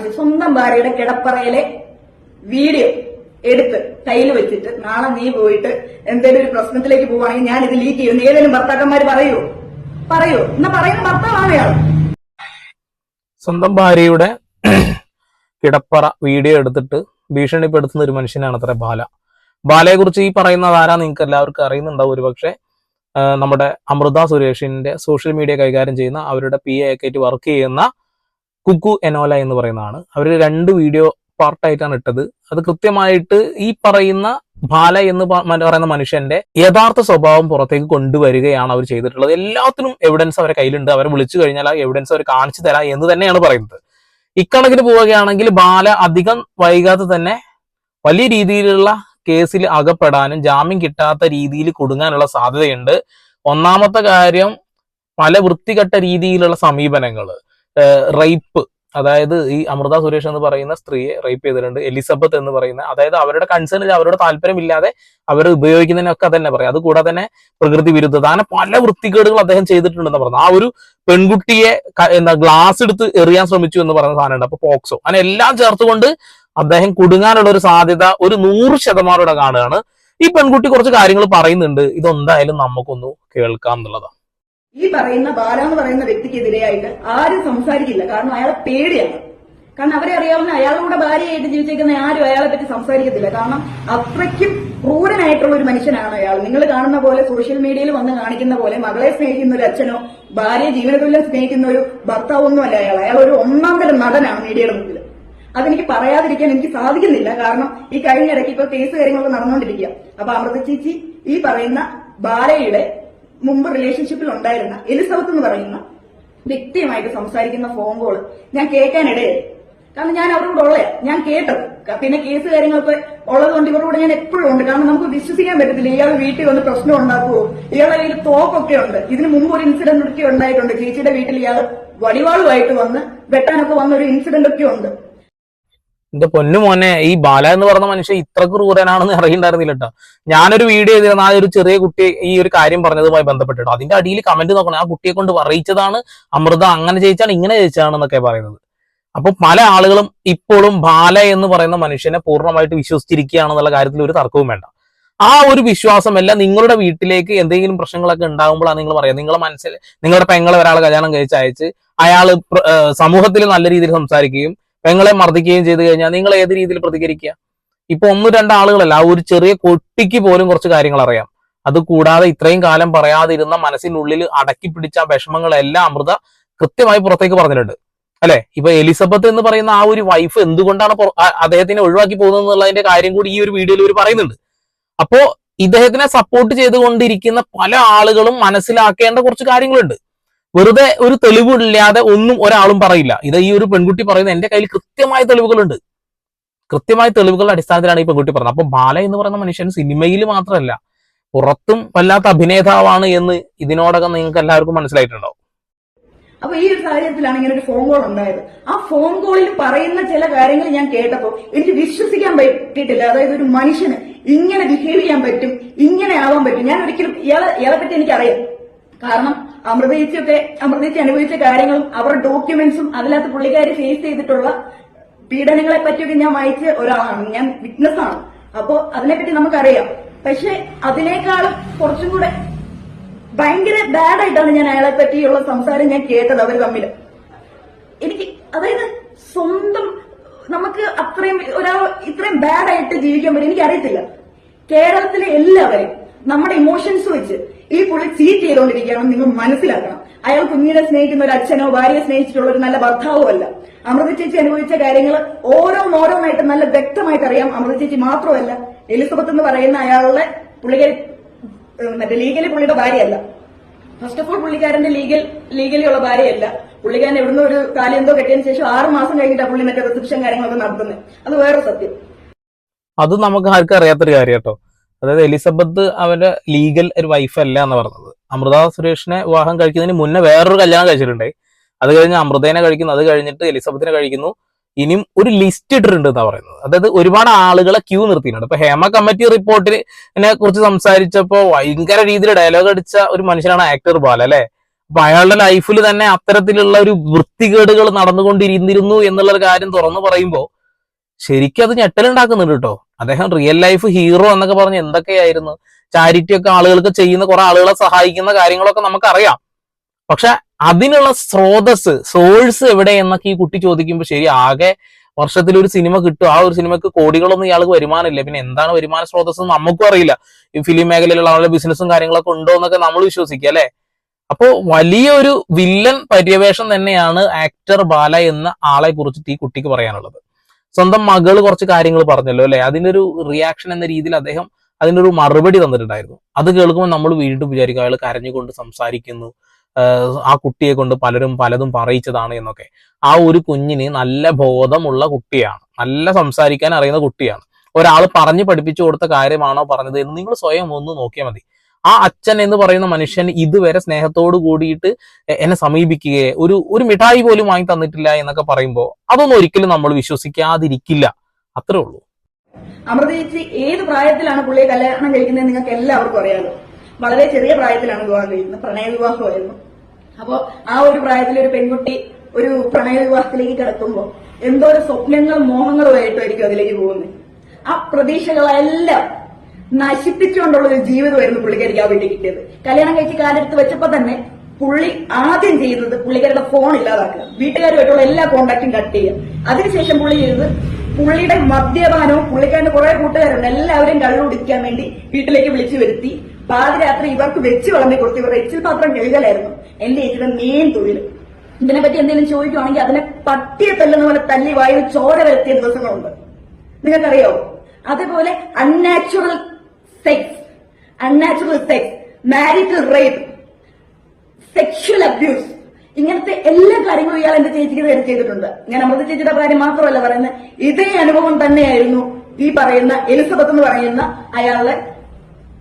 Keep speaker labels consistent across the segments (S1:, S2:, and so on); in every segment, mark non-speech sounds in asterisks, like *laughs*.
S1: കാണിച്ച് സ്വന്തം ഭാര്യയുടെ കിടപ്പറയിലെ വീഡിയോ എടുത്ത് കയ്യിൽ വെച്ചിട്ട് നാളെ നീ പോയിട്ട് എന്തെങ്കിലും ഒരു പ്രശ്നത്തിലേക്ക് പോവാണെങ്കിൽ ഞാൻ ഇത് ലീക്ക് ചെയ്യുന്നു ഏതെങ്കിലും ഭർത്താക്കന്മാർ പറയൂ? പറയൂ? എന്നാ പറയുന്ന ഭർത്താവാണ് ഇയാൾ.
S2: സ്വന്തം ഭാര്യയുടെ കിടപ്പറ വീഡിയോ എടുത്തിട്ട് ഭീഷണിപ്പെടുത്തുന്ന ഒരു മനുഷ്യനാണ് അത്ര ബാല. ബാലയെ കുറിച്ച് ഈ പറയുന്നത് ആരാ നിങ്ങൾക്ക് എല്ലാവർക്കും അറിയുന്നുണ്ടാവും. ഒരുപക്ഷെ പക്ഷേ നമ്മുടെ അമൃത സുരേഷിന്റെ സോഷ്യൽ മീഡിയ കൈകാര്യം ചെയ്യുന്ന അവരുടെ പി എ ഒക്കെ വർക്ക് ചെയ്യുന്ന കുക്കു എനോല എന്ന് പറയുന്നതാണ്. അവർ രണ്ട് വീഡിയോ പാർട്ടായിട്ടാണ് ഇട്ടത്. അത് കൃത്യമായിട്ട് ഈ പറയുന്ന ബാല എന്ന് പറയുന്ന മനുഷ്യന്റെ യഥാർത്ഥ സ്വഭാവം പുറത്തേക്ക് കൊണ്ടുവരികയാണ് അവർ ചെയ്തിട്ടുള്ളത്. എല്ലാത്തിനും എവിഡൻസ് അവരെ കയ്യിലുണ്ട്. അവരെ വിളിച്ചു കഴിഞ്ഞാൽ ആ എവിഡൻസ് അവർ കാണിച്ചു തരാം എന്ന് തന്നെയാണ് പറയുന്നത്. ഇക്കണക്കിന് പോവുകയാണെങ്കിൽ ബാല അധികം വൈകാതെ തന്നെ വലിയ രീതിയിലുള്ള കേസിൽ അകപ്പെടാനും ജാമ്യം കിട്ടാത്ത രീതിയിൽ കൊടുങ്ങാനുള്ള സാധ്യതയുണ്ട്. ഒന്നാമത്തെ കാര്യം പല വൃത്തികെട്ട രീതിയിലുള്ള സമീപനങ്ങൾ റേപ്പ് അതായത് ഈ അമൃത സുരേഷ് എന്ന് പറയുന്ന സ്ത്രീയെ റേപ്പ് ചെയ്തിട്ടുണ്ട് എലിസബത്ത് എന്ന് പറയുന്ന അതായത് അവരുടെ കൺസേൺ അവരുടെ താല്പര്യമില്ലാതെ അവർ ഉപയോഗിക്കുന്നതിനൊക്കെ തന്നെ പറയാം. അതുകൂടാതെ തന്നെ പ്രകൃതി വിരുദ്ധത. അങ്ങനെ പല വൃത്തികേടുകൾ അദ്ദേഹം ചെയ്തിട്ടുണ്ടെന്ന് പറഞ്ഞു. ആ ഒരു പെൺകുട്ടിയെ എന്താ ഗ്ലാസ് എടുത്ത് എറിയാൻ ശ്രമിച്ചു എന്ന് പറയുന്ന സാധനമുണ്ട്. അപ്പൊ പോക്സോ. അങ്ങനെ എല്ലാം ചേർത്തുകൊണ്ട് അദ്ദേഹം കുടുങ്ങാനുള്ള ഒരു സാധ്യത ഒരു നൂറ് ശതമാനം കാണുകയാണ്. ഈ പെൺകുട്ടി കുറച്ച് കാര്യങ്ങൾ പറയുന്നുണ്ട്. ഇതെന്തായാലും നമുക്കൊന്ന് കേൾക്കാം എന്നുള്ളതാണ്.
S1: ഈ പറയുന്ന ബാല എന്ന് പറയുന്ന വ്യക്തിക്കെതിരെയായിട്ട് ആരും സംസാരിക്കില്ല. കാരണം അയാളെ പേടിയാണ്. കാരണം അവരെ അറിയാവുന്ന അയാളുടെ കൂടെ ഭാര്യയായിട്ട് ജീവിച്ചേക്കുന്ന ആരും അയാളെ പറ്റി സംസാരിക്കത്തില്ല. കാരണം അത്രയ്ക്കും ക്രൂരനായിട്ടുള്ള ഒരു മനുഷ്യനാണ് അയാൾ. നിങ്ങൾ കാണുന്ന പോലെ സോഷ്യൽ മീഡിയയിൽ വന്ന് കാണിക്കുന്ന പോലെ മകളെ സ്നേഹിക്കുന്ന ഒരു അച്ഛനോ ഭാര്യയെ ജീവനതുല്യം സ്നേഹിക്കുന്ന ഒരു ഭർത്താവൊന്നുമല്ല അയാൾ. അയാൾ ഒരു ഒന്നാം തരം നടനാണ് മീഡിയയുടെ മുമ്പിൽ. അതെനിക്ക് പറയാതിരിക്കാൻ എനിക്ക് സാധിക്കുന്നില്ല. കാരണം ഈ കഴിഞ്ഞ ഇടയ്ക്ക് ഇപ്പൊ കേസ് കാര്യങ്ങളൊക്കെ നടന്നുകൊണ്ടിരിക്കുക അപ്പൊ അമൃത ചേച്ചി ഈ പറയുന്ന ബാലയുടെ മുമ്പ് റിലേഷൻഷിപ്പിൽ ഉണ്ടായിരുന്ന എലിസബത്ത് എന്ന് പറയുന്ന വ്യക്തിയുമായിട്ട് സംസാരിക്കുന്ന ഫോൺ കോൾ ഞാൻ കേൾക്കാനിടയായി കാരണം ഞാൻ അവരോട് ഉള്ളയാ. ഞാൻ കേട്ടത്. പിന്നെ കേസ് കാര്യങ്ങളൊക്കെ ഉള്ളത് കൊണ്ട് ഇവരുടെ ഞാൻ എപ്പോഴും ഉണ്ട്. കാരണം നമുക്ക് വിശ്വസിക്കാൻ പറ്റത്തില്ല. ഇയാൾ വീട്ടിൽ വന്ന് പ്രശ്നം ഉണ്ടാക്കുമോ ഇയാളുടെ കയ്യിൽ തോക്കൊക്കെ ഉണ്ട്. ഇതിന് മുമ്പ് ഒരു ഇൻസിഡന്റ് ഒക്കെ ഉണ്ടായിട്ടുണ്ട്. ചേച്ചിയുടെ വീട്ടിൽ ഇയാൾ വടിവാളുമായിട്ട് വന്ന് വെട്ടാനൊക്കെ വന്ന ഒരു ഇൻസിഡന്റ് ഒക്കെ ഉണ്ട്.
S2: എന്റെ പൊന്നു മോനെ ഈ ബാല എന്ന് പറഞ്ഞ മനുഷ്യൻ ഇത്ര ക്രൂരനാണെന്ന് അറിയണ്ടായിരുന്നില്ല കേട്ടോ ഞാനൊരു വീഡിയോ ചെയ്തിരുന്ന ആ ഒരു ചെറിയ കുട്ടി ഈ ഒരു കാര്യം പറഞ്ഞതുമായി ബന്ധപ്പെട്ടിട്ടോ അതിന്റെ അടിയിൽ കമന്റ് നോക്കണം. ആ കുട്ടിയെ കൊണ്ട് പറയിച്ചതാണ് അമൃത അങ്ങനെ ജയിച്ചാണ് ഇങ്ങനെ ജയിച്ചാണ് എന്നൊക്കെ പറയുന്നത്. അപ്പൊ പല ആളുകളും ഇപ്പോഴും ബാല എന്ന് പറയുന്ന മനുഷ്യനെ പൂർണമായിട്ട് വിശ്വസിച്ചിരിക്കുകയാണെന്നുള്ള കാര്യത്തിൽ ഒരു തർക്കവും വേണ്ട. ആ ഒരു വിശ്വാസമല്ല നിങ്ങളുടെ വീട്ടിലേക്ക് എന്തെങ്കിലും പ്രശ്നങ്ങളൊക്കെ ഉണ്ടാകുമ്പോഴാണ് നിങ്ങൾ പറയുക. നിങ്ങളെ മനസ്സിൽ നിങ്ങളുടെ പെങ്ങളെ ഒരാളെ കല്യാണം കഴിച്ച് അയച്ച് അയാൾ സമൂഹത്തിൽ നല്ല രീതിയിൽ സംസാരിക്കുകയും പെങ്ങളെ മർദ്ദിക്കുകയും ചെയ്തു കഴിഞ്ഞാൽ നിങ്ങൾ ഏത് രീതിയിൽ പ്രതികരിക്കുക? ഇപ്പൊ ഒന്ന് രണ്ട് ആളുകളല്ല ആ ഒരു ചെറിയ കൊട്ടിക്ക് പോലും കുറച്ച് കാര്യങ്ങൾ അറിയാം. അത് കൂടാതെ ഇത്രയും കാലം പറയാതിരുന്ന മനസ്സിനുള്ളിൽ അടക്കി പിടിച്ച വിഷമങ്ങളെല്ലാം അമൃത കൃത്യമായി പുറത്തേക്ക് പറഞ്ഞിട്ടുണ്ട്. അല്ലെ? ഇപ്പൊ എലിസബത്ത് എന്ന് പറയുന്ന ആ ഒരു വൈഫ് എന്തുകൊണ്ടാണ് അദ്ദേഹത്തിനെ ഒഴിവാക്കി പോകുന്നത് എന്നുള്ളതിന്റെ കാര്യം കൂടി ഈ ഒരു വീഡിയോയിൽ ഒരു പറയുന്നുണ്ട്. അപ്പോ ഇദ്ദേഹത്തിനെ സപ്പോർട്ട് ചെയ്തുകൊണ്ടിരിക്കുന്ന പല ആളുകളും മനസ്സിലാക്കേണ്ട കുറച്ച് കാര്യങ്ങളുണ്ട്. വെറുതെ ഒരു തെളിവില്ലാതെ ഒന്നും ഒരാളും പറയില്ല. ഇത് ഈ ഒരു പെൺകുട്ടി പറയുന്നത് എന്റെ കയ്യിൽ കൃത്യമായ തെളിവുകളുണ്ട്. കൃത്യമായ തെളിവുകളുടെ അടിസ്ഥാനത്തിലാണ് ഈ പെൺകുട്ടി പറഞ്ഞത് അപ്പൊ ബാല എന്ന് പറയുന്ന മനുഷ്യൻ സിനിമയിൽ മാത്രമല്ല പുറത്തും വല്ലാത്ത അഭിനേതാവാണ് എന്ന് ഇതിനോടകം നിങ്ങൾക്ക് എല്ലാവർക്കും മനസ്സിലായിട്ടുണ്ടാവും.
S1: അപ്പൊ ഈ ഒരു സാഹചര്യത്തിലാണ് ഇങ്ങനെ ഒരു ഫോൺ കോൾ ഉണ്ടായത്. ആ ഫോൺ കോളിൽ പറയുന്ന ചില കാര്യങ്ങൾ ഞാൻ കേട്ടപ്പോ എനിക്ക് വിശ്വസിക്കാൻ പറ്റിയിട്ടില്ല. അതായത് ഒരു മനുഷ്യന് ഇങ്ങനെ ബിഹേവ് ചെയ്യാൻ പറ്റും ഇങ്ങനെ ആവാൻ പറ്റും. ഞാൻ ഒരിക്കലും ഇയാളെ ഇയാളെ പറ്റി എനിക്കറിയാം. കാരണം അമൃതേച്ചിയൊക്കെ അമൃതേച്ചി അനുഭവിച്ച കാര്യങ്ങളും അവരുടെ ഡോക്യുമെന്റ്സും അതിനകത്ത് പുള്ളിക്കാരി ഫേസ് ചെയ്തിട്ടുള്ള പീഡനങ്ങളെ പറ്റിയൊക്കെ ഞാൻ വായിച്ച ഒരാളാണ്. ഞാൻ വിറ്റ്നസ് ആണ്. അപ്പോ അതിനെപ്പറ്റി നമുക്കറിയാം. പക്ഷെ അതിനേക്കാളും കുറച്ചും കൂടെ ഭയങ്കര ബാഡായിട്ടാണ് ഞാൻ അയാളെ പറ്റിയുള്ള സംസാരം ഞാൻ കേട്ടത് അവർ തമ്മിൽ എനിക്ക് അതായത് സ്വന്തം നമുക്ക് അത്രയും ഒരാൾ ഇത്രയും ബാഡായിട്ട് ജീവിക്കാൻ പറ്റും. എനിക്കറിയത്തില്ല. കേരളത്തിലെ എല്ലാവരും നമ്മുടെ ഇമോഷൻസ് വെച്ച് ഈ പുള്ളി ചീറ്റ് ചെയ്തുകൊണ്ടിരിക്കുകയാണെന്ന് നിങ്ങൾ മനസ്സിലാക്കണം. അയാൾ കുഞ്ഞിനെ സ്നേഹിക്കുന്ന ഒരു അച്ഛനോ ഭാര്യയെ സ്നേഹിച്ചിട്ടുള്ള ഒരു നല്ല ഭർത്താവോ അല്ല. അമൃത ചേച്ചി അനുഭവിച്ച കാര്യങ്ങൾ ഓരോന്നോരോന്നായിട്ട് നല്ല വ്യക്തമായിട്ട് അറിയാം. അമൃത ചേച്ചി മാത്രമല്ല എലിസബത്ത് എന്ന് പറയുന്ന അയാളുടെ പുള്ളിക്കാരി മറ്റേ ലീഗലി പുള്ളിയുടെ ഭാര്യയല്ല. ഫസ്റ്റ് ഓഫ് ഓൾ പുള്ളിക്കാരന്റെ ലീഗൽ ലീഗലി ഉള്ള ഭാര്യയല്ല. പുള്ളിക്കാരൻ എവിടുന്ന് ഒരു കാലം എന്തോ കെട്ടിയതിന് ശേഷം ആറ് മാസം കഴിഞ്ഞിട്ടാണ് പുള്ളി മറ്റേ റിസപ്ഷൻ കാര്യങ്ങളൊക്കെ നടത്തുന്നത് അത് വേറെ സത്യം.
S2: അത് നമുക്ക് ആർക്കും അറിയാത്തൊരു കാര്യം കേട്ടോ അതായത് എലിസബത്ത് അവന്റെ ലീഗൽ ഒരു വൈഫ് അല്ല എന്ന് പറഞ്ഞത്. അമൃത സുരേഷിനെ വിവാഹം കഴിക്കുന്നതിന് മുന്നേ വേറൊരു കല്യാണം കഴിച്ചിട്ടുണ്ടായി അത് കഴിഞ്ഞ് അമൃതേനെ കഴിക്കുന്നു അത് കഴിഞ്ഞിട്ട് എലിസബത്തിനെ കഴിക്കുന്നു. ഇനിയും ഒരു ലിസ്റ്റ് ഇട്ടിട്ടുണ്ട് എന്നാ പറയുന്നത്. അതായത് ഒരുപാട് ആളുകളെ ക്യൂ നിർത്തിയിട്ടുണ്ട്. ഇപ്പൊ ഹേമ കമ്മിറ്റി റിപ്പോർട്ടിനെ കുറിച്ച് സംസാരിച്ചപ്പോ ഭയങ്കര രീതിയിൽ ഡയലോഗ് അടിച്ച ഒരു മനുഷ്യനാണ് ആക്ടർ ബാല അല്ലെ? അപ്പൊ അയാളുടെ ലൈഫിൽ തന്നെ അത്തരത്തിലുള്ള ഒരു വൃത്തികേടുകൾ നടന്നുകൊണ്ടിരുന്നിരുന്നു എന്നുള്ള കാര്യം തുറന്നു പറയുമ്പോൾ ശരിക്കും അത് ഞെട്ടലുണ്ടാക്കുന്നുണ്ട് കേട്ടോ. അദ്ദേഹം റിയൽ ലൈഫ് ഹീറോ എന്നൊക്കെ പറഞ്ഞ് എന്തൊക്കെയായിരുന്നു? ചാരിറ്റി ഒക്കെ ആളുകൾക്ക് ചെയ്യുന്ന കുറെ ആളുകളെ സഹായിക്കുന്ന കാര്യങ്ങളൊക്കെ നമുക്കറിയാം. പക്ഷെ അതിനുള്ള സ്രോതസ് സോഴ്സ് എവിടെ എന്നൊക്കെ ഈ കുട്ടി ചോദിക്കുമ്പോൾ ശരി ആകെ വർഷത്തിൽ ഒരു സിനിമ കിട്ടും. ആ ഒരു സിനിമക്ക് കോടികളൊന്നും ഇയാൾക്ക് വരുമാനമില്ല. പിന്നെ എന്താണ് വരുമാന സ്രോതസ് നമുക്കും അറിയില്ല. ഈ ഫിലിം മേഖലയിലുള്ള ആളുടെ ബിസിനസ്സും കാര്യങ്ങളൊക്കെ ഉണ്ടോ എന്നൊക്കെ നമ്മൾ വിശ്വസിക്കുക അല്ലെ? അപ്പോ വലിയൊരു വില്ലൻ പര്യവേഷം തന്നെയാണ് ആക്ടർ ബാല എന്ന ആളെ കുറിച്ചിട്ട് ഈ കുട്ടിക്ക് പറയാനുള്ളത്. സ്വന്തം മകൾ കുറച്ച് കാര്യങ്ങൾ പറഞ്ഞല്ലോ അല്ലെ? അതിനൊരു റിയാക്ഷൻ എന്ന രീതിയിൽ അദ്ദേഹം അതിനൊരു മറുപടി തന്നിട്ടുണ്ടായിരുന്നു. അത് കേൾക്കുമ്പോൾ നമ്മൾ വീണ്ടും വിചാരിക്കും അയാൾ കരഞ്ഞുകൊണ്ട് സംസാരിക്കുന്നു. ആ കുട്ടിയെ കൊണ്ട് പലരും പലതും പറയിച്ചതാണ് എന്നൊക്കെ. ആ ഒരു കുഞ്ഞിന് നല്ല ബോധമുള്ള കുട്ടിയാണ്. നല്ല സംസാരിക്കാൻ അറിയുന്ന കുട്ടിയാണ്. ഒരാൾ പറഞ്ഞു പഠിപ്പിച്ചു കൊടുത്ത കാര്യമാണോ പറഞ്ഞത് എന്ന് നിങ്ങൾ സ്വയം ഒന്ന് നോക്കിയാൽ മതി. ആ അച്ഛൻ എന്ന് പറയുന്ന മനുഷ്യൻ ഇതുവരെ സ്നേഹത്തോട് കൂടിയിട്ട് എന്നെ സമീപിക്കുകയെ. ഒരു ഒരു മിഠായി പോലും വാങ്ങി തന്നിട്ടില്ല എന്നൊക്കെ പറയുമ്പോൾ അതൊന്നും ഒരിക്കലും നമ്മൾ വിശ്വസിക്കാതിരിക്കില്ല. അത്രേ ഉള്ളൂ.
S1: അമൃത ചേച്ചി ഏത് പ്രായത്തിലാണ് പുള്ളിയെ കല്യാണം കഴിക്കുന്നത് നിങ്ങൾക്ക് എല്ലാവർക്കും അറിയാലോ? വളരെ ചെറിയ പ്രായത്തിലാണ് വിവാഹം കഴിക്കുന്നത് പ്രണയ വിവാഹമായിരുന്നു അപ്പോ ആ ഒരു പ്രായത്തിൽ ഒരു പെൺകുട്ടി ഒരു പ്രണയ വിവാഹത്തിലേക്ക് കിടക്കുമ്പോൾ എന്തോ ഒരു സ്വപ്നങ്ങളും മോഹങ്ങളുമായിട്ടായിരിക്കും അതിലേക്ക് പോകുന്നത്. ആ പ്രതീക്ഷകളെല്ലാം നശിപ്പിച്ചുകൊണ്ടുള്ള ഒരു ജീവിതമായിരുന്നു പുള്ളിക്കാരിക്ക് ആ വീട്ടിൽ കിട്ടിയത്. കല്യാണം കഴിച്ച് കാലെടുത്ത് വെച്ചപ്പോ തന്നെ പുള്ളി ആദ്യം ചെയ്യുന്നത് പുള്ളിക്കാരുടെ ഫോൺ ഇല്ലാതാക്കുക. വീട്ടുകാരുമായിട്ടുള്ള എല്ലാ കോണ്ടാക്റ്റും കട്ട് ചെയ്യുക. അതിനുശേഷം പുള്ളി ചെയ്തത് പുള്ളിയുടെ മദ്യപാനവും പുള്ളിക്കാരന്റെ കുറെ കൂട്ടുകാരുണ്ട്. കള്ളു കുടിക്കാൻ വേണ്ടി വീട്ടിലേക്ക് വിളിച്ചു വരുത്തി. പാതിരാത്രി ഇവർക്ക് വെച്ച് വിളമ്പി കൊടുത്ത് ഇവരുടെ എച്ചിൽ പാത്രം കഴുകലായിരുന്നു. എന്റെ ഏച്ചിയുടെ മെയിൻ തൊഴിൽ. ഇതിനെപ്പറ്റി എന്തെങ്കിലും ചോദിക്കുവാണെങ്കിൽ അതിനെ പട്ടിയെ തല്ലുന്ന പോലെ തല്ലി വായിൽ ചോര വരുത്തിയ ദിവസങ്ങളുണ്ട്. നിങ്ങൾക്കറിയോ? അതേപോലെ unnatural sex unnatural sex marital rape sexual abuse ഇങ്ങനത്തെ എല്ലാ കാര്യങ്ങളും ഇയാൾ എന്റെ ചേച്ചിക്ക് നേരെ ചെയ്തിട്ടുണ്ട്. ഞാൻ അമൃത ചേച്ചിയുടെ കാര്യം മാത്രമല്ല പറയുന്നത്. ഇതേ അനുഭവം തന്നെയായിരുന്നു ഈ പറയുന്ന എലിസബത്ത് എന്ന് പറയുന്ന അയാളുടെ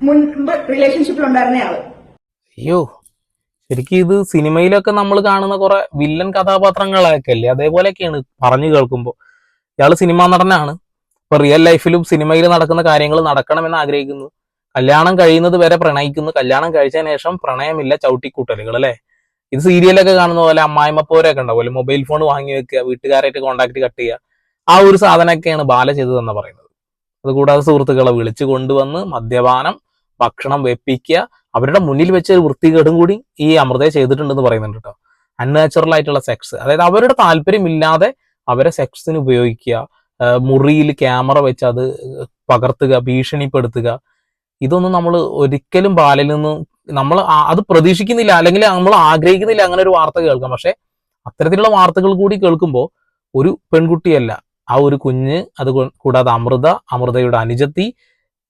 S1: മുൻപ് റിലേഷൻഷിപ്പിൽ ഉണ്ടായിരുന്ന ആൾ.
S2: അയ്യോ ശരിക്കും ഇത് സിനിമയിലൊക്കെ നമ്മൾ കാണുന്ന കുറെ വില്ലൻ കഥാപാത്രങ്ങളൊക്കെ അല്ലേ? അതേപോലെയൊക്കെയാണ് പറഞ്ഞു കേൾക്കുമ്പോൾ ഇയാൾ സിനിമാ നടനാണ്. ഇപ്പൊ റിയൽ ലൈഫിലും സിനിമയിൽ നടക്കുന്ന കാര്യങ്ങൾ നടക്കണമെന്ന് ആഗ്രഹിക്കുന്നു. കല്യാണം കഴിയുന്നത് വരെ പ്രണയിക്കുന്നു. കല്യാണം കഴിച്ചതിന് ശേഷം പ്രണയമില്ല ചവിട്ടിക്കൂട്ടലുകൾ അല്ലെ? ഇത് സീരിയലൊക്കെ കാണുന്ന പോലെ അമ്മായിമ്മപ്പോരൊക്കെ ഉണ്ടാവുമല്ലോ മൊബൈൽ ഫോൺ വാങ്ങി വെക്കുക വീട്ടുകാരായിട്ട് കോണ്ടാക്ട് കട്ട് ചെയ്യുക. ആ ഒരു സാധനമൊക്കെയാണ് ബാല ചെയ്തതെന്ന് പറയുന്നത്. അതുകൂടാതെ സുഹൃത്തുക്കളെ വിളിച്ചു കൊണ്ടുവന്ന് മദ്യപാനം ഭക്ഷണം വെപ്പിക്കുക അവരുടെ മുന്നിൽ വെച്ച ഒരു വൃത്തികേടും കൂടി ഈ അമൃതയെ ചെയ്തിട്ടുണ്ടെന്ന് പറയുന്നുണ്ട് കേട്ടോ. അൺനാച്ചുറൽ ആയിട്ടുള്ള സെക്സ് അതായത് അവരുടെ താല്പര്യമില്ലാതെ അവരെ സെക്സിന് ഉപയോഗിക്കുക മുറിയിൽ ക്യാമറ വെച്ച് അത് പകർത്തുക ഭീഷണിപ്പെടുത്തുക. ഇതൊന്നും നമ്മൾ ഒരിക്കലും ബാലിൽ നിന്നും നമ്മൾ അത് പ്രതീക്ഷിക്കുന്നില്ല. അല്ലെങ്കിൽ നമ്മൾ ആഗ്രഹിക്കുന്നില്ല അങ്ങനെ ഒരു വാർത്ത കേൾക്കാം പക്ഷെ അത്തരത്തിലുള്ള വാർത്തകൾ കൂടി കേൾക്കുമ്പോൾ ഒരു പെൺകുട്ടിയല്ല ആ ഒരു കുഞ്ഞ് അത് കൂടാതെ അമൃത അമൃതയുടെ അനുജത്തി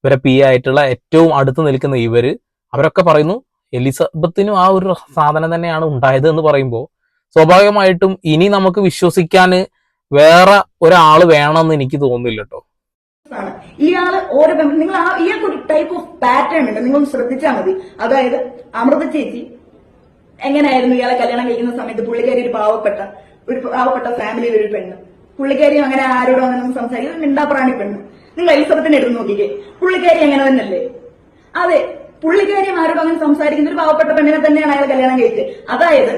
S2: ഇവരെ പി ആയിട്ടുള്ള ഏറ്റവും അടുത്ത് നിൽക്കുന്ന ഇവർ അവരൊക്കെ പറയുന്നു എലിസബത്തിനും ആ ഒരു സാധനം തന്നെയാണ് ഉണ്ടായത് എന്ന് പറയുമ്പോൾ സ്വാഭാവികമായിട്ടും ഇനി നമുക്ക് വിശ്വസിക്കാൻ വേറെ ഒരാൾ വേണമെന്ന് എനിക്ക് തോന്നുന്നില്ല കേട്ടോ
S1: ഇയാൾ ഓരോ നിങ്ങൾ ആ ഇയാൾക്ക് ഒരു ടൈപ്പ് ഓഫ് പാറ്റേൺ ഉണ്ട്. നിങ്ങൾ ശ്രദ്ധിച്ചാൽ മതി. അതായത് അമൃത ചേച്ചി എങ്ങനെയായിരുന്നു ഇയാളെ കല്യാണം കഴിക്കുന്ന സമയത്ത് പുള്ളിക്കാരി ഒരു പാവപ്പെട്ട ഒരു പാവപ്പെട്ട ഫാമിലിയിൽ ഒരു പെണ്ണ്. പുള്ളിക്കാരി അങ്ങനെ ആരോടും അങ്ങനെ ഒന്നും സംസാരിക്കുന്നത് മിണ്ടാപ്രാണി പെണ്ണ്. നിങ്ങൾ എലിസബത്തിനെ എടുത്ത് നോക്കിക്കേ. പുള്ളിക്കാരി അങ്ങനെ തന്നെയല്ലേ? അതെ പുള്ളിക്കാരിയും ആരോടും അങ്ങനെ സംസാരിക്കുന്ന ഒരു പാവപ്പെട്ട പെണ്ണിനെ തന്നെയാണ് അയാൾ കല്യാണം കഴിച്ചത്. അതായത്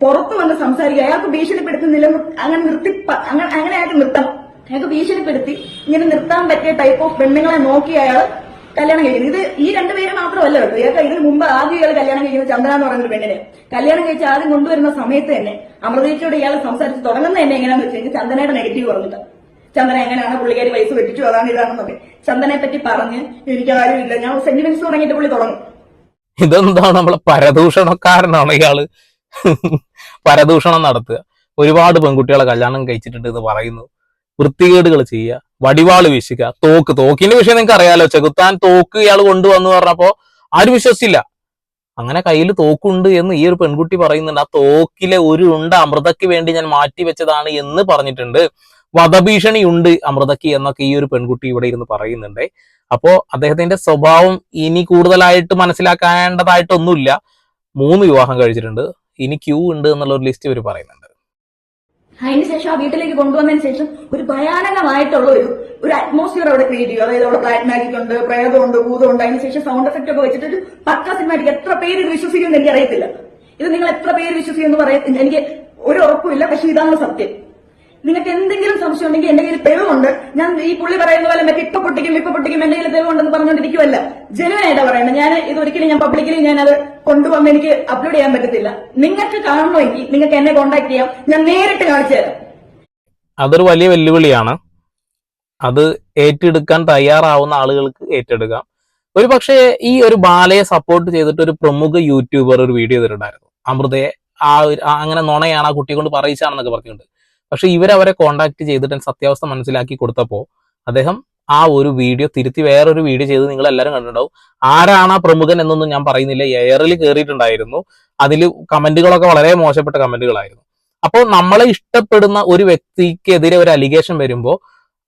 S1: പുറത്തു വന്ന് സംസാരിക്കുക അയാൾക്ക് ഭീഷണിപ്പെടുത്തുന്നില്ല അങ്ങനെ നിർത്തി അങ്ങനെ അങ്ങനെ അയാൾക്ക് നിർത്തണം. അയാൾക്ക് ഭീഷണിപ്പെടുത്തി. ഇങ്ങനെ നിർത്താൻ പറ്റിയ ടൈപ്പ് ഓഫ് പെണ്ണുങ്ങളെ നോക്കി അയാൾ കല്യാണം കഴിക്കുന്നത് ഇത് ഈ രണ്ടുപേര് മാത്രമല്ല കേട്ടോ ഇയാൾക്ക് ഇതിന് മുമ്പ് ആദ്യം ഇയാൾ കല്യാണം കഴിക്കുന്നത് ചന്ദ്ര എന്ന് പറയുന്ന പെണ്ണിനെ. കല്യാണം കഴിച്ച് ആദ്യം കൊണ്ടുവരുന്ന സമയത്ത് തന്നെ അമൃതേച്ചിയോട് ഇയാൾ സംസാരിച്ച് തുടങ്ങുന്ന തന്നെ എങ്ങനെയാന്ന് വെച്ച് കഴിഞ്ഞാൽ ചന്ദനയുടെ നെഗറ്റീവ് പറഞ്ഞിട്ട്. ചന്ദന എങ്ങനെയാണ് പുള്ളിക്കാരി വയസ്സ് വെട്ടിച്ചു? അതാണ് ഇതാണെന്നൊക്കെ ചന്ദനെ പറ്റി പറഞ്ഞ് എനിക്ക് ആരുമില്ല ഞാൻ സെന്റിമെന്റ്സ് തുടങ്ങിയിട്ട് പുള്ളി തുടങ്ങും.
S2: ഇതെന്താണ് നമ്മളെ പരദൂഷണക്കാരനാണ് ഇയാൾ? പരദൂഷണം നടത്തുക. ഒരുപാട് പെൺകുട്ടികളെ കല്യാണം കഴിച്ചിട്ടുണ്ട് എന്ന് പറയുന്നു. വൃത്തികേടുകൾ ചെയ്യുക. വടിവാൾ വീശുക തോക്ക്. തോക്കിന്റെ വിഷയം നിങ്ങൾക്ക് അറിയാലോ. ചെകുത്താൻ തോക്ക് ഇയാൾ കൊണ്ടുവന്നു പറഞ്ഞപ്പോ ആരും വിശ്വസിച്ചില്ല. അങ്ങനെ കയ്യിൽ തോക്കുണ്ട് എന്ന് ഈ ഒരു പെൺകുട്ടി പറയുന്നുണ്ട്. ആ തോക്കിലെ ഒരു ഉണ്ട അമൃതയ്ക്ക് വേണ്ടി ഞാൻ മാറ്റി വെച്ചതാണ് എന്ന് പറഞ്ഞിട്ടുണ്ട്. വധഭീഷണി ഉണ്ട് അമൃതയ്ക്ക് എന്നൊക്കെ ഈ ഒരു പെൺകുട്ടി ഇവിടെ ഇരുന്ന് പറയുന്നുണ്ട്. അപ്പോ അദ്ദേഹത്തിന്റെ സ്വഭാവം ഇനി കൂടുതലായിട്ട് മനസ്സിലാക്കേണ്ടതായിട്ടൊന്നുമില്ല. മൂന്ന് വിവാഹം കഴിച്ചിട്ടുണ്ട്. ഇനി ക്യൂ ഉണ്ട് എന്നുള്ള ഒരു ലിസ്റ്റ് ഇവർ പറയുന്നുണ്ട്.
S1: അതിന് ശേഷം ആ വീട്ടിലേക്ക് കൊണ്ടുവന്നതിന് ശേഷം ഒരു ഭയാനകമായിട്ടുള്ള ഒരു ഒരു അറ്റ്മോസ്ഫിയർ അവിടെ ക്രിയേറ്റ് ചെയ്യും അതായത് അവിടെ ബ്ലാക്ക് മാജിക് ഉണ്ട് പ്രേതമുണ്ട് ഭൂതമുണ്ട് അതിന് ശേഷം സൗണ്ട് എഫക്റ്റ് ഒക്കെ വെച്ചിട്ട് ഒരു പക്ക സിനിമാറ്റിക് എത്ര പേര് വിശ്വസിക്കും എനിക്ക് അറിയത്തില്ല ഇത് നിങ്ങൾ എത്ര പേര് വിശ്വസിക്കുമെന്ന് പറയ എനിക്ക് ഒരു ഉറപ്പുമില്ല പക്ഷെ ഇതാണ് സത്യം. നിങ്ങൾക്ക് എന്തെങ്കിലും സംശയം ഉണ്ടെങ്കിൽ എന്റെ കയ്യിൽ തെളിവുണ്ട്. ഞാൻ ഈ പുള്ളി പറയുന്ന പോലെ മറ്റേ ഇപ്പൊ പൊട്ടിക്കും ഇപ്പൊ പൊട്ടിക്കും എന്റെ കയ്യിൽ തെളിവുണ്ടെന്ന് പറഞ്ഞുകൊണ്ടിരിക്കുവല്ല. ജനുവനായിട്ടാ പറയുന്നത്. ഞാൻ ഇത് ഒരിക്കലും ഞാൻ പബ്ലിക്കലി ഞാൻ അത് കൊണ്ടുവന്ന് എനിക്ക് അപ്ലോഡ് ചെയ്യാൻ പറ്റത്തില്ല. നിങ്ങൾക്ക് കാണണമെങ്കിൽ നിങ്ങൾക്ക് എന്നെ കോൺടാക്ട് ചെയ്യാം. ഞാൻ നേരിട്ട് കാണിച്ചു തരാം.
S2: അതൊരു വലിയ വെല്ലുവിളിയാണ്. അത് ഏറ്റെടുക്കാൻ തയ്യാറാവുന്ന ആളുകൾക്ക് ഏറ്റെടുക്കാം. ഒരു പക്ഷേ ഈ ഒരു ബാലയെ സപ്പോർട്ട് ചെയ്തിട്ട് ഒരു പ്രമുഖ യൂട്യൂബർ ഒരു വീഡിയോ ചെയ്തിട്ടുണ്ടായിരുന്നു. അമൃതയെ ആ അങ്ങനെ നുണയാണ് ആ കുട്ടിയെ കൊണ്ട് പറയിച്ചാണെന്നൊക്കെ പറഞ്ഞിട്ടുണ്ട്. പക്ഷെ ഇവരവരെ കോണ്ടാക്ട് ചെയ്തിട്ട് സത്യാവസ്ഥ മനസ്സിലാക്കി കൊടുത്തപ്പോൾ അദ്ദേഹം ആ ഒരു വീഡിയോ തിരുത്തി വേറൊരു വീഡിയോ ചെയ്ത് നിങ്ങൾ എല്ലാവരും കണ്ടിട്ടുണ്ടാവും. ആരാണ് ആ പ്രമുഖൻ എന്നൊന്നും ഞാൻ പറയുന്നില്ല. എയറിൽ കയറിയിട്ടുണ്ടായിരുന്നു അതിൽ കമന്റുകളൊക്കെ വളരെ മോശപ്പെട്ട കമന്റുകളായിരുന്നു. അപ്പോൾ നമ്മളെ ഇഷ്ടപ്പെടുന്ന ഒരു വ്യക്തിക്കെതിരെ ഒരു അലിഗേഷൻ വരുമ്പോൾ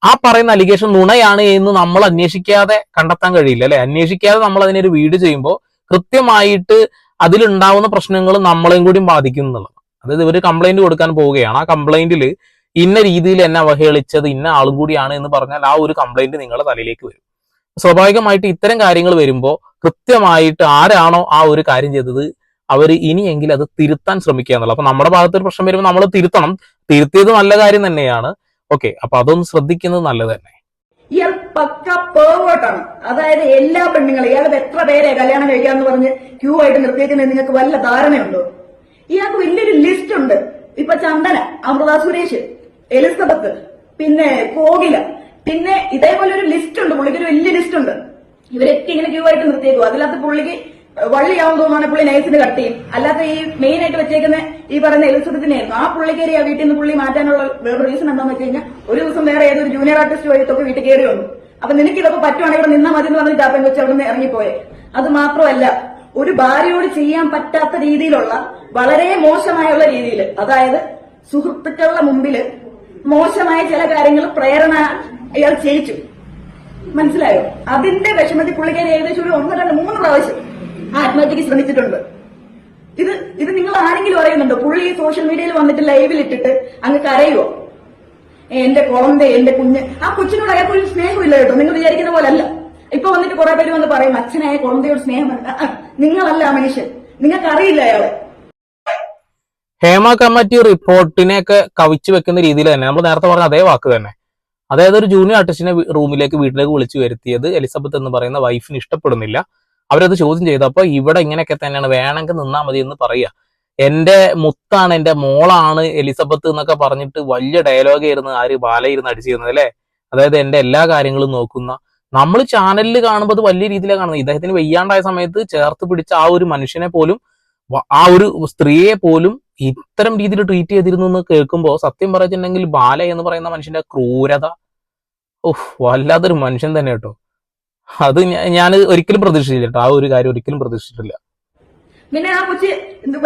S2: ആ പറയുന്ന അലിഗേഷൻ നുണയാണ് എന്ന് നമ്മൾ അന്വേഷിക്കാതെ കണ്ടെത്താൻ കഴിയില്ല അല്ലെ? അന്വേഷിക്കാതെ നമ്മൾ അതിനൊരു വീഡിയോ ചെയ്യുമ്പോൾ കൃത്യമായിട്ട് അതിലുണ്ടാവുന്ന പ്രശ്നങ്ങൾ നമ്മളെയും കൂടി ബാധിക്കും എന്നുള്ളത്. അതായത് ഇവർ കംപ്ലൈന്റ് കൊടുക്കാൻ പോവുകയാണ്. ആ കംപ്ലൈന്റിൽ ഇന്ന രീതിയിൽ എന്നെ അവഹേളിച്ചത് ഇന്ന ആളും കൂടിയാണ് എന്ന് പറഞ്ഞാൽ ആ ഒരു കംപ്ലൈന്റ് നിങ്ങളുടെ തലയിലേക്ക് വരും. സ്വാഭാവികമായിട്ട് ഇത്തരം കാര്യങ്ങൾ വരുമ്പോൾ കൃത്യമായിട്ട് ആരാണോ ആ ഒരു കാര്യം ചെയ്തത് അവർ ഇനിയെങ്കിലും അത് തിരുത്താൻ ശ്രമിക്കുക എന്നുള്ളത് അപ്പൊ നമ്മുടെ ഭാഗത്ത് ഒരു പ്രശ്നം വരുമ്പോൾ നമ്മൾ തിരുത്തണം. തിരുത്തിയത് നല്ല കാര്യം തന്നെയാണ്. ഓക്കെ അപ്പൊ അതൊന്ന് ശ്രദ്ധിക്കുന്നത് നല്ലത് തന്നെ.
S1: ഇയാൾ പക്ക പേർവേർട്ടാണ് അതായത് എല്ലാ പെണ്ണുങ്ങളും ഇയാൾ എത്ര പേരെ കല്യാണം കഴിക്കാന്ന് പറഞ്ഞ് ക്യൂ ആയിട്ട് നിർത്തിയേക്കുന്നത് നിങ്ങൾക്ക് വല്ല ധാരണയുണ്ടോ? ഇയാൾക്ക് വലിയൊരു ലിസ്റ്റ് ഉണ്ട്. ഇപ്പൊ ചന്ദന അമൃത സുരേഷ് എലിസബത്ത് പിന്നെ കോകില. പിന്നെ ഇതേപോലെ ഒരു ലിസ്റ്റ് ഉണ്ട്. പുള്ളിക്ക് ഒരു വലിയ ലിസ്റ്റ് ഉണ്ട്. ഇവരൊക്കെ ഇങ്ങനെ ക്യൂ ആയിട്ട് നിർത്തിയേക്കും അതിനകത്ത് പുള്ളിക്ക് വള്ളിയാവും തോന്നാണ് പുള്ളി നൈസിന് കട്ട് ചെയ്യും. അല്ലാത്ത ഈ മെയിൻ ആയിട്ട് വെച്ചേക്കുന്ന ഈ പറയുന്ന എലിസബത്തിനായിരുന്നു ആ പുള്ളിക്കേറി ആ വീട്ടിൽ നിന്ന് പുള്ളി മാറ്റാനുള്ള വേറെ റീസൺ എന്താണെന്ന് വെച്ച് കഴിഞ്ഞാൽ ഒരു ദിവസം വേറെ ഏതൊരു ജൂനിയർ ആർട്ടിസ്റ്റ് വഴിത്തൊക്കെ വീട്ടിൽ കയറി വന്നു. അപ്പൊ നിനക്ക് ഇതൊക്കെ പറ്റുവാണെങ്കിൽ ഇവിടെ നിന്നാ മതി എന്ന് പറഞ്ഞിട്ട് ആ വെച്ച് അവിടെ നിന്ന് ഇറങ്ങിപ്പോയെ. അത് മാത്രമല്ല ഒരു ഭാര്യയോട് ചെയ്യാൻ പറ്റാത്ത രീതിയിലുള്ള വളരെ മോശമായുള്ള രീതിയിൽ അതായത് സുഹൃത്തുക്കളുടെ മുമ്പിൽ മോശമായ ചില കാര്യങ്ങൾ പ്രേരണ അയാൾ ചെയ്യിച്ചു. മനസ്സിലായോ? അതിന്റെ വിഷമത്തിൽ പുള്ളിക്കാരി ഏകദേശം ഒരു ഒന്ന് രണ്ട് മൂന്ന് പ്രാവശ്യം ആത്മഹത്യക്ക് ശ്രമിച്ചിട്ടുണ്ട്. ഇത് ഇത് നിങ്ങൾ ആരെങ്കിലും അറിയുന്നുണ്ടോ? പുള്ളി സോഷ്യൽ മീഡിയയിൽ വന്നിട്ട് ലൈവിൽ ഇട്ടിട്ട് അങ്ങ് കരയുവോ? എന്റെ കുളന്ത എന്റെ കുഞ്ഞ്. ആ കൊച്ചിനോട് അയാൾക്ക് ഒരു സ്നേഹമില്ല കേട്ടോ. നിങ്ങൾ വിചാരിക്കുന്ന പോലെ അല്ല ഇപ്പൊ വന്നിട്ട് കുറെ പേര് വന്ന് പറയും അച്ഛനായ കുളന്തയോട് സ്നേഹമല്ല നിങ്ങളല്ല മനുഷ്യൻ. നിങ്ങൾക്ക് അറിയില്ല അയാളെ.
S2: ഹേമ കമ്മിറ്റി റിപ്പോർട്ടിനെയൊക്കെ കവിച്ചു വെക്കുന്ന രീതിയിൽ തന്നെ നമ്മൾ നേരത്തെ പറഞ്ഞ അതേ വാക്ക് തന്നെ. അതായത് ഒരു ജൂനിയർ ആർട്ടിസ്റ്റിനെ റൂമിലേക്ക് വീട്ടിലേക്ക് വിളിച്ചു വരുത്തിയത് എലിസബത്ത് എന്ന് പറയുന്ന വൈഫിന് ഇഷ്ടപ്പെടുന്നില്ല. അവരത് ചോദ്യം ചെയ്തപ്പോൾ ഇവിടെ ഇങ്ങനെയൊക്കെ തന്നെയാണ് വേണമെങ്കിൽ നിന്നാ മതി എന്ന് പറയുക. എന്റെ മുത്താണ് എന്റെ മോളാണ് എലിസബത്ത് എന്നൊക്കെ പറഞ്ഞിട്ട് വലിയ ഡയലോഗ് ആയിരുന്നു ആര് ബാലയിരുന്ന് അടിച്ചിരുന്നത് അല്ലെ? അതായത് എന്റെ എല്ലാ കാര്യങ്ങളും നോക്കുന്ന നമ്മൾ ചാനലിൽ കാണുമ്പോൾ അത് വലിയ രീതിയിലാണ് കാണുന്നത്. ഇദ്ദേഹത്തിന് വയ്യാണ്ടായ സമയത്ത് ചേർത്ത് പിടിച്ച ആ ഒരു മനുഷ്യനെ പോലും ആ ഒരു സ്ത്രീയെ പോലും ഇത്തരം രീതിയിൽ ട്രീറ്റ് ചെയ്തിരുന്നു എന്ന് കേൾക്കുമ്പോൾ സത്യം പറഞ്ഞിട്ടുണ്ടെങ്കിൽ ബാല എന്ന് പറയുന്ന മനുഷ്യന്റെ ക്രൂരത. ഓഹ് വല്ലാത്തൊരു മനുഷ്യൻ തന്നെ കേട്ടോ. അത് ഞാൻ ഒരിക്കലും പ്രതീക്ഷിച്ചില്ല കേട്ടോ. ആ ഒരു കാര്യം ഒരിക്കലും പ്രതീക്ഷിച്ചിട്ടില്ല.
S1: പിന്നെ ആ കൊച്ചി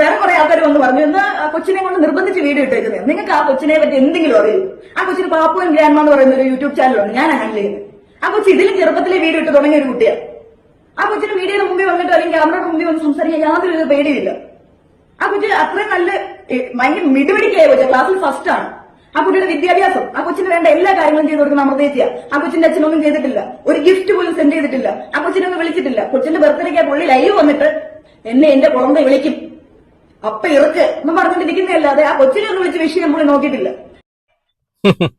S1: വേറെ കുറെ ആൾക്കാർ വന്ന് പറഞ്ഞു എന്നാ ആ കൊച്ചിനെ കൊണ്ട് നിർബന്ധിച്ച് വീഡിയോ ഇട്ടേക്കുന്നത് നിങ്ങൾക്ക് ആ കൊച്ചിനെ പറ്റി എന്തെങ്കിലും അറിയൂ? ആ കൊച്ചിന് പാപ്പുവൻ ഗ്രാൻഡ്മ എന്ന് പറയുന്ന ഒരു യൂട്യൂബ് ചാനലുണ്ട് ഞാൻ ഹാൻഡിൽ ചെയ്യുന്നത്. ആ കൊച്ചി ഇതിലും ചെറുപ്പത്തിലെ വീഡിയോ ഇട്ട് തുടങ്ങിയ ഒരു കുട്ടിയാ. ആ കൊച്ചിന് വീഡിയോയുടെ മുമ്പിൽ വന്നിട്ട് അല്ലെങ്കിൽ ക്യാമറയുടെ മുമ്പിൽ വന്ന് സംസാരിക്കാൻ യാതൊരു പേടിയില്ല ആ കുട്ടി അത്രയും നല്ല ഭയങ്കര മിടുപിടിക്കായ കൊച്ചു. ക്ലാസ്സിൽ ഫസ്റ്റ് ആണ്. ആ കുട്ടിയുടെ വിദ്യാഭ്യാസം. ആ കൊച്ചിന് വേണ്ട എല്ലാ കാര്യങ്ങളും ചെയ്തു കൊടുക്കുന്ന അമൃതേച്ചിയ ആ കൊച്ചിന്റെ അച്ഛനൊന്നും ചെയ്തിട്ടില്ല. ഒരു ഗിഫ്റ്റ് പോലും സെൻഡ് ചെയ്തിട്ടില്ല. ആ കൊച്ചിനൊന്നും വിളിച്ചിട്ടില്ല. കൊച്ചിന്റെ ബർത്ത്ഡേക്ക് പുള്ളി ലൈവ് വന്നിട്ട് എന്നെ എന്റെ കുളമ്പ വിളിക്കും. അപ്പ ഇറക്ക്. എന്ന് പറഞ്ഞിട്ടിരിക്കുന്നതല്ലാതെ ആ കൊച്ചിനെ ഒന്ന് വിളിച്ച് വിഷയം പുള്ളി നോക്കിയിട്ടില്ല. *laughs*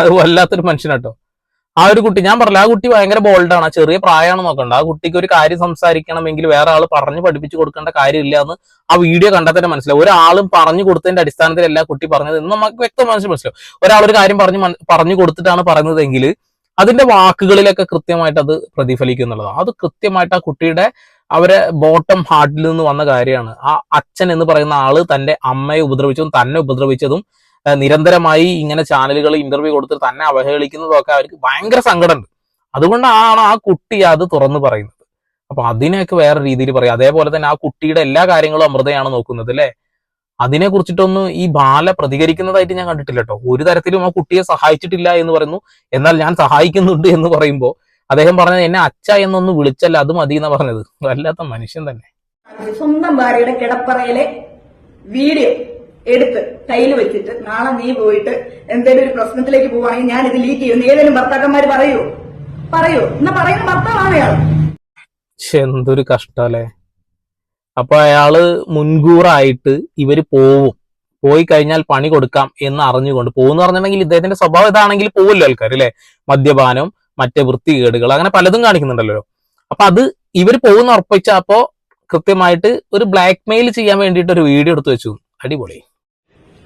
S2: അത് വല്ലാത്തൊരു മനുഷ്യനാട്ടോ. ആ ഒരു കുട്ടി ഞാൻ പറഞ്ഞില്ല ആ കുട്ടി ഭയങ്കര ബോൾഡാണ് ചെറിയ പ്രായമാണ് നോക്കണ്ട. ആ കുട്ടിക്ക് ഒരു കാര്യം സംസാരിക്കണമെങ്കിൽ വേറെ ആൾ പറഞ്ഞു പഠിപ്പിച്ചു കൊടുക്കേണ്ട കാര്യമില്ല എന്ന് ആ വീഡിയോ കണ്ടാൽ തന്നെ മനസ്സിലാവും. ഒരാളും പറഞ്ഞു കൊടുത്തതിന്റെ അടിസ്ഥാനത്തിലല്ല കുട്ടി പറഞ്ഞത് എന്ന് നമുക്ക് വ്യക്തമായി മനസ്സിലാവും. ഒരാൾ ഒരു കാര്യം പറഞ്ഞു പറഞ്ഞു കൊടുത്തിട്ടാണ് പറയുന്നതെങ്കിൽ അതിന്റെ വാക്കുകളിലൊക്കെ കൃത്യമായിട്ട് അത് പ്രതിഫലിക്കും എന്നുള്ളതാണ്. അത് കൃത്യമായിട്ട് ആ കുട്ടിയുടെ അവരെ ബോട്ടം ഹാർട്ടിൽ നിന്ന് വന്ന കാര്യമാണ്. ആ അച്ഛൻ എന്ന് പറയുന്ന ആൾ തന്റെ അമ്മയെ ഉപദ്രവിച്ചതും തന്നെ ഉപദ്രവിച്ചതും നിരന്തരമായി ഇങ്ങനെ ചാനലുകൾ ഇന്റർവ്യൂ കൊടുത്തിട്ട് തന്നെ അവഹേളിക്കുന്നതൊക്കെ അവർക്ക് ഭയങ്കര സങ്കടമുണ്ട്. അതുകൊണ്ടാണ് ആ കുട്ടി അത് തുറന്നു പറയുന്നത്. അപ്പൊ അതിനെയൊക്കെ വേറെ രീതിയിൽ പറയാം. അതേപോലെ തന്നെ ആ കുട്ടിയുടെ എല്ലാ കാര്യങ്ങളും അമൃതയാണ് നോക്കുന്നത് അല്ലെ? അതിനെ കുറിച്ചിട്ടൊന്നും ഈ ബാല പ്രതികരിക്കുന്നതായിട്ട് ഞാൻ കണ്ടിട്ടില്ല കേട്ടോ. ഒരു തരത്തിലും ആ കുട്ടിയെ സഹായിച്ചിട്ടില്ല എന്ന് പറയുന്നു. എന്നാൽ ഞാൻ സഹായിക്കുന്നുണ്ട് എന്ന് പറയുമ്പോൾ അദ്ദേഹം പറഞ്ഞത് എന്നെ അച്ഛ എന്നൊന്ന് വിളിച്ചല്ല അത് മതി എന്നാ പറഞ്ഞത്. വല്ലാത്ത മനുഷ്യൻ തന്നെ.
S1: സ്വന്തം ഭാര്യയുടെ കിടപ്പറയിലെ വീഡിയോ. എടുത്ത് കയ്യിൽ വെച്ചിട്ട് നാളെ നീ പോയിട്ട് എന്തെങ്കിലും ഒരു പ്രശ്നത്തിലേക്ക് പോവാണെങ്കിൽ ഞാൻ ഇത് ലീക്ക് ചെയ്യുന്നു ഏതെങ്കിലും ഭർത്താക്കന്മാര് പറയൂ. പറയൂ. എന്നാ പറയുന്ന ഭർത്താവാണ്
S2: എന്തൊരു കഷ്ടല്ലേ. അപ്പൊ അയാൾ മുൻകൂറായിട്ട് ഇവർ പോവും. പോയി കഴിഞ്ഞാൽ പണി കൊടുക്കാം എന്ന് അറിഞ്ഞുകൊണ്ട് പോകുന്ന പറഞ്ഞിട്ടുണ്ടെങ്കിൽ ഇദ്ദേഹത്തിന്റെ സ്വഭാവം ഇതാണെങ്കിൽ പോവില്ല ആൾക്കാർ അല്ലെ? മദ്യപാനം മറ്റേ വൃത്തികേടുകൾ അങ്ങനെ പലതും കാണിക്കുന്നുണ്ടല്ലോ. അപ്പൊ അത് ഇവർ പോകുന്ന ഉറപ്പിച്ച അപ്പോ കൃത്യമായിട്ട് ഒരു ബ്ലാക്ക് മെയിൽ ചെയ്യാൻ വേണ്ടിയിട്ട് ഒരു വീഡിയോ എടുത്തു വെച്ചു. അടിപൊളി.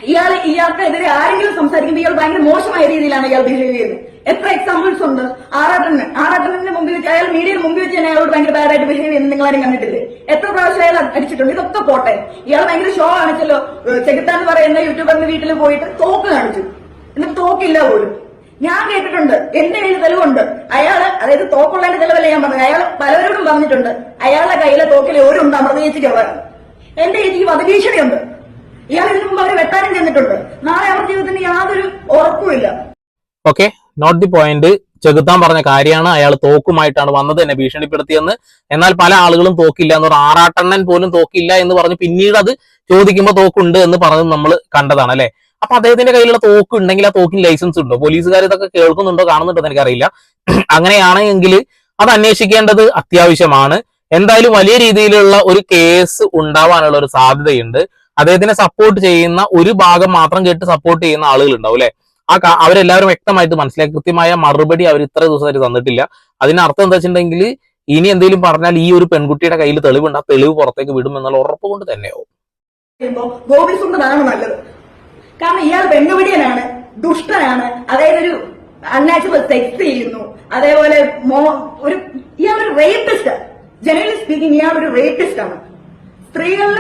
S1: ഇയാൾ ഇയാൾക്കെതിരെ ആരെങ്കിലും സംസാരിക്കുമ്പോൾ ഇയാൾ ഭയങ്കര മോശമായ രീതിയിലാണ് ഇയാൾ ബിഹേവ് ചെയ്യുന്നത്. എത്ര എക്സാമ്പിൾസ് ഉണ്ട്. ആറാട്ടന് ആറാട്ടന്റെ മുമ്പിൽ വെച്ച് അയാൾ മീഡിയയുടെ മുമ്പിൽ വെച്ച് തന്നെ അയാളോട് ഭയങ്കര ബാഡായിട്ട് ബിഹേവ് ചെയ്യുന്നത് നിങ്ങൾ ആരും കണ്ടിട്ടില്ലേ? എത്ര പ്രാവശ്യം അയാൾ അടിച്ചിട്ടുണ്ട്. ഇതൊക്കെ പോട്ടെ. ഇയാൾ ഭയങ്കര ഷോ കാണിച്ചല്ലോ. ചെകുത്താന്ന് പറയുന്ന യൂട്യൂബറിന്റെ വീട്ടിൽ പോയിട്ട് തോക്ക് കാണിച്ചു. എന്നിട്ട് തോക്കില്ല പോലും. ഞാൻ കേട്ടിട്ടുണ്ട്. എന്റെ കയ്യിൽ തെളിവുണ്ട്. അയാൾ അതായത് തോക്കുള്ളതിന്റെ തെളിവല്ല ഞാൻ പറഞ്ഞത്. അയാൾ പലരോടും പറഞ്ഞിട്ടുണ്ട്. അയാളുടെ കയ്യിലെ തോക്കിൽ ഒരുണ്ട് അമൃത ചേച്ചിക്ക് എന്റെ ചേച്ചിക്ക് വധഭീഷണിയുണ്ട്. ഇയാൾ ഇതിനു മുമ്പ് അവരെ വെട്ടാനും ചെന്നിട്ടുണ്ട്. നാളെ അവരുടെ ജീവിതത്തിന് യാതൊരു ഉറപ്പുമില്ല
S2: ഓക്കെ നോട്ട് ദി പോയിന്റ് ചെകുത്താൻ പറഞ്ഞ കാര്യമാണ് അയാൾ തോക്കുമായിട്ടാണ് വന്നത് എന്നെ ഭീഷണിപ്പെടുത്തിയെന്ന്. എന്നാൽ പല ആളുകളും തോക്കില്ല എന്ന് പറഞ്ഞ. ആറാട്ടെണ്ണൻ പോലും തോക്കില്ല എന്ന് പറഞ്ഞ് പിന്നീട് അത് ചോദിക്കുമ്പോൾ തോക്കുണ്ട് എന്ന് പറഞ്ഞത് നമ്മൾ കണ്ടതാണ് അല്ലെ? അപ്പൊ അദ്ദേഹത്തിന്റെ കയ്യിലുള്ള തോക്ക് ഉണ്ടെങ്കിൽ ആ തോക്കിന് ലൈസൻസ് ഉണ്ടോ? പോലീസുകാർ ഇതൊക്കെ കേൾക്കുന്നുണ്ടോ കാണുന്നുണ്ടോ എന്ന് എനിക്കറിയില്ല. അങ്ങനെയാണെങ്കിൽ അത് അന്വേഷിക്കേണ്ടത് അത്യാവശ്യമാണ്. എന്തായാലും വലിയ രീതിയിലുള്ള ഒരു കേസ് ഉണ്ടാവാനുള്ള ഒരു സാധ്യതയുണ്ട്. അദ്ദേഹത്തിനെ സപ്പോർട്ട് ചെയ്യുന്ന ഒരു ഭാഗം മാത്രം കേട്ട് സപ്പോർട്ട് ചെയ്യുന്ന ആളുകൾ ഉണ്ടാവും അല്ലെ? ആ അവരെല്ലാവരും വ്യക്തമായിട്ട് മനസ്സിലാക്കി കൃത്യമായ മറുപടി അവർ ഇത്ര ദിവസമായിട്ട് തന്നിട്ടില്ല. അതിനർത്ഥം എന്താ വെച്ചിട്ടുണ്ടെങ്കിൽ ഇനി എന്തെങ്കിലും പറഞ്ഞാൽ ഈ ഒരു പെൺകുട്ടിയുടെ കയ്യിൽ തെളിവുണ്ട്. ആ തെളിവ് പുറത്തേക്ക് വിടും എന്നുള്ള ഉറപ്പ് കൊണ്ട് തന്നെയാവും.
S1: ഗോപി നല്ലത്. കാരണം ഇയാൾ പെണ്ണുപിടിയനാണ് ദുഷ്ടനാണ് അതായത് ഒരു അൺനാച്ചുറൽ സെക്സ് ചെയ്യുന്നു. അതേപോലെ ഒരു ഇയാൾ ഒരു റേപ്പിസ്റ്റ് ജനറലി സ്പീക്കിംഗ് ഇയാൾ ഒരു റേപ്പിസ്റ്റ് ആണ്. സ്ത്രീകളിൽ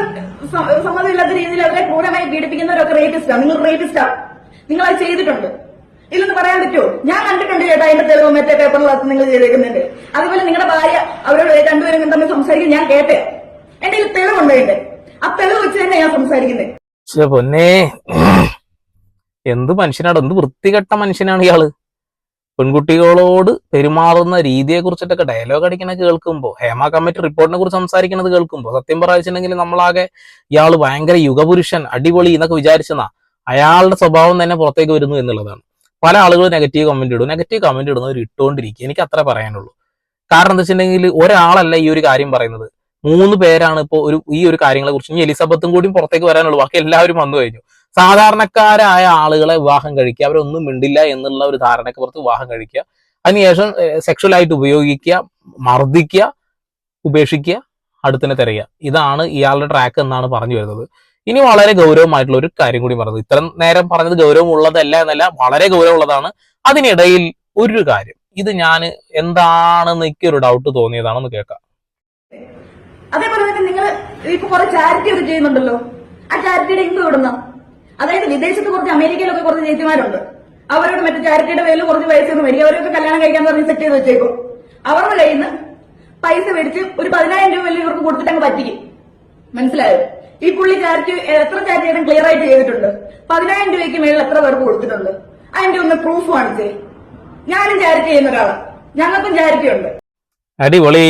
S1: സമ്മതമില്ലാത്ത രീതിയിൽ അവരെ ക്രൂരമായി പീഡിപ്പിക്കുന്നവരൊക്കെ റേറ്റിസ്റ്റാ നിങ്ങൾ റേറ്റിസ്റ്റാ നിങ്ങൾ അത് ചെയ്തിട്ടുണ്ട്. ഇല്ലെന്ന് പറയാൻ പറ്റുമോ ഞാൻ കണ്ടിട്ടുണ്ട് ചേട്ടാ എന്റെ തെളിവ് മറ്റേ പേപ്പറിലകത്ത് നിങ്ങൾ ചെയ്തേക്കുന്നുണ്ട് അതുപോലെ നിങ്ങളുടെ ഭാര്യ അവരോട് രണ്ടുപേരും തമ്മിൽ സംസാരിക്കും. ഞാൻ കേട്ടെ. എന്റെ കയ്യിൽ തെളിവുണ്ട് എന്റെ ആ തെളിവ് വെച്ച് തന്നെ ഞാൻ സംസാരിക്കുന്നത്.
S2: എന്ത് മനുഷ്യനാണ്? എന്ത് വൃത്തികെട്ട മനുഷ്യനാണ് ഇയാൾ? പെൺകുട്ടികളോട് പെരുമാറുന്ന രീതിയെ കുറിച്ചിട്ടൊക്കെ ഡയലോഗ് അടിക്കണ കേൾക്കുമ്പോൾ ഹേമ കമ്മിറ്റി റിപ്പോർട്ടിനെ കുറിച്ച് സംസാരിക്കുന്നത് കേൾക്കുമ്പോൾ സത്യം പറഞ്ഞിട്ടുണ്ടെങ്കിൽ നമ്മളാകെ ഇയാൾ ഭയങ്കര യുഗപുരുഷൻ അടിപൊളി എന്നൊക്കെ വിചാരിച്ചെന്നാ അയാളുടെ സ്വഭാവം തന്നെ പുറത്തേക്ക് വരുന്നു എന്നുള്ളതാണ്. പല ആളുകളും നെഗറ്റീവ് കമന്റ് ഇടും. നെഗറ്റീവ് കമന്റ് ഇടുന്നവർ ഇട്ടുകൊണ്ടിരിക്കുക എനിക്ക് അത്ര പറയാനുള്ളൂ. കാരണം എന്താ വെച്ചിട്ടുണ്ടെങ്കിൽ ഒരാളല്ല ഈ ഒരു കാര്യം പറയുന്നത്. മൂന്ന് പേരാണ് ഇപ്പോൾ ഒരു ഈ ഒരു കാര്യങ്ങളെ കുറിച്ച് ഇനി എലിസബത്തും കൂടി പുറത്തേക്ക് വരാനുള്ളൂ. ബാക്കി എല്ലാവരും വന്നു കഴിഞ്ഞു. സാധാരണക്കാരായ ആളുകളെ വിവാഹം കഴിക്കുക അവരൊന്നും മിണ്ടില്ല എന്നുള്ള ഒരു ധാരണയ്ക്ക് പുറത്ത് വിവാഹം കഴിക്കുക. അതിനുശേഷം സെക്ഷൽ ആയിട്ട് ഉപയോഗിക്കുക മർദ്ദിക്കുക ഉപേക്ഷിക്കുക അടുത്തിനെ തിരയുക. ഇതാണ് ഇയാളുടെ ട്രാക്ക് എന്നാണ് പറഞ്ഞു വരുന്നത്. ഇനി വളരെ ഗൗരവമായിട്ടുള്ള ഒരു കാര്യം കൂടി പറഞ്ഞത് ഇത്ര നേരം പറഞ്ഞത് ഗൗരവമുള്ളതല്ല എന്നല്ല വളരെ ഗൗരവമുള്ളതാണ്. അതിനിടയിൽ ഒരു കാര്യം. ഇത് ഞാൻ എന്താണെന്ന് എനിക്കൊരു ഡൗട്ട് തോന്നിയതാണെന്ന് കേൾക്കാം.
S1: അതേപോലെ തന്നെ നിങ്ങൾ ഇപ്പൊ കുറെ ചാരിറ്റി ഒക്കെ ചെയ്യുന്നുണ്ടല്ലോ. ആ ചാരിറ്റിയുടെ ഇമ്പ് ഇടുന്ന അതായത് വിദേശത്ത് കുറച്ച് അമേരിക്കയിലൊക്കെ കുറച്ച് ചേച്ചിമാരുണ്ട്. അവരോട് മറ്റേ ചാരിറ്റിയുടെ പേരിൽ കുറച്ച് പൈസ ഒന്നും മേടിക്കും. അവരൊക്കെ കല്യാണം കഴിക്കാൻ പറഞ്ഞ് സെറ്റ് ചെയ്ത് വെച്ചേക്കും. അവരുടെ കയ്യിൽ നിന്ന് പൈസ മേടിച്ച് ഒരു പതിനായിരം രൂപ വലിയ ഇവർക്ക് കൊടുത്തിട്ട് അങ്ങ് പറ്റിക്കും. മനസ്സിലായോ? ഈ പുള്ളി ചാരിറ്റി എത്ര ചാരിറ്റി ക്ലിയർ ആയിട്ട് ചെയ്തിട്ടുണ്ട്? പതിനായിരം രൂപയ്ക്ക് മേളിൽ എത്ര പേർക്ക് കൊടുത്തിട്ടുണ്ട്? അതിന്റെ ഒന്ന് പ്രൂഫ് കാണിച്ചേ. ഞാനും ചാരിറ്റി ചെയ്യുന്ന ഒരാളാണ് ഞങ്ങൾക്കും ചാരിറ്റി ഉണ്ട്.
S2: അടിപൊളി.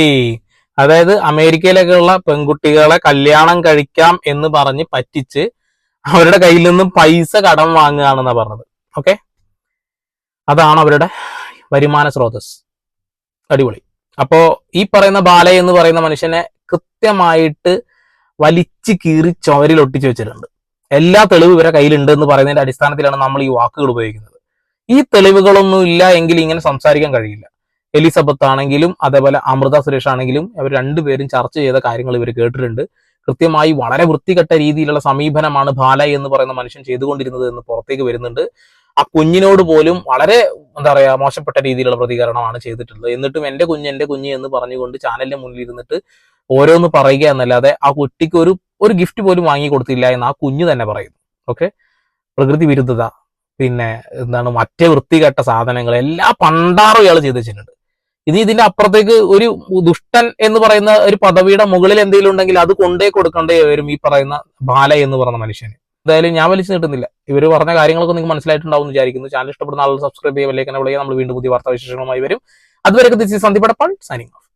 S2: അതായത് അമേരിക്കയിലൊക്കെയുള്ള പെൺകുട്ടികളെ കല്യാണം കഴിക്കാം എന്ന് പറഞ്ഞ് പറ്റിച്ച് അവരുടെ കയ്യിൽ നിന്നും പൈസ കടം വാങ്ങുകയാണെന്നാ പറഞ്ഞത്. ഓക്കെ അതാണ് അവരുടെ വരുമാന സ്രോതസ് അടിപൊളി. അപ്പോ ഈ പറയുന്ന ബാല എന്ന് പറയുന്ന മനുഷ്യനെ കൃത്യമായിട്ട് വലിച്ചു കീറി ചുവരിൽ ഒട്ടിച്ചു വെച്ചിട്ടുണ്ട്. എല്ലാ തെളിവ് ഇവരെ കയ്യിലുണ്ട് എന്ന് പറയുന്നതിന്റെ അടിസ്ഥാനത്തിലാണ് നമ്മൾ ഈ വാക്കുകൾ ഉപയോഗിക്കുന്നത്. ഈ തെളിവുകളൊന്നും ഇല്ല എങ്കിൽ ഇങ്ങനെ സംസാരിക്കാൻ കഴിയില്ല. എലിസബത്ത് ആണെങ്കിലും അതേപോലെ അമൃത സുരേഷ് ആണെങ്കിലും അവർ രണ്ടുപേരും ചർച്ച ചെയ്ത കാര്യങ്ങൾ ഇവർ കേട്ടിട്ടുണ്ട്. കൃത്യമായി വളരെ വൃത്തികെട്ട രീതിയിലുള്ള സമീപനമാണ് ബാല എന്ന് പറയുന്ന മനുഷ്യൻ ചെയ്തുകൊണ്ടിരുന്നത് എന്ന് പുറത്തേക്ക് വരുന്നുണ്ട്. ആ കുഞ്ഞിനോട് പോലും വളരെ എന്താ പറയാ മോശപ്പെട്ട രീതിയിലുള്ള പ്രതികരണമാണ് ചെയ്തിട്ടുള്ളത്. എന്നിട്ടും എന്റെ കുഞ്ഞ് എന്റെ കുഞ്ഞ് എന്ന് പറഞ്ഞുകൊണ്ട് ചാനലിന്റെ മുന്നിൽ ഇരുന്നിട്ട് ഓരോന്ന് പറയുക എന്നല്ലാതെ ആ കുട്ടിക്ക് ഒരു ഒരു ഗിഫ്റ്റ് പോലും വാങ്ങി കൊടുത്തില്ല എന്ന് ആ കുഞ്ഞ് തന്നെ പറയുന്നു. ഓക്കെ പ്രകൃതി വിരുദ്ധത പിന്നെ എന്താണ് മറ്റേ വൃത്തികെട്ട സാധനങ്ങൾ എല്ലാ പണ്ടാറും ഇയാൾ ചെയ്ത് വെച്ചിട്ടുണ്ട്. ഇനി ഇതിന്റെ അപ്പുറത്തേക്ക് ഒരു ദുഷ്ടൻ എന്ന് പറയുന്ന ഒരു പദവിയുടെ മുകളിൽ എന്തെങ്കിലും ഉണ്ടെങ്കിൽ അത് കൊണ്ടേ കൊടുക്കേണ്ടേ വരും ഈ പറയുന്ന ബാല എന്ന് പറയുന്ന മനുഷ്യന്. എന്തായാലും ഞാൻ വലിച്ചു നീട്ടുന്നില്ല. ഇവർ പറഞ്ഞ കാര്യങ്ങളൊക്കെ നിങ്ങൾക്ക് മനസ്സിലായിട്ടുണ്ടാവും വിചാരിക്കുന്നു. ചാനൽ ഇഷ്ടപ്പെടുന്ന ആളുകൾ സബ്സ്ക്രൈബ് ചെയ്യുക വിളിക്കാൻ നമ്മൾ വീണ്ടും പുതിയ വാർത്താ വിശേഷങ്ങളുമായി വരും അതുവരെ ദിസ് സന്ദീപ് സൈനിങ് ഓഫ്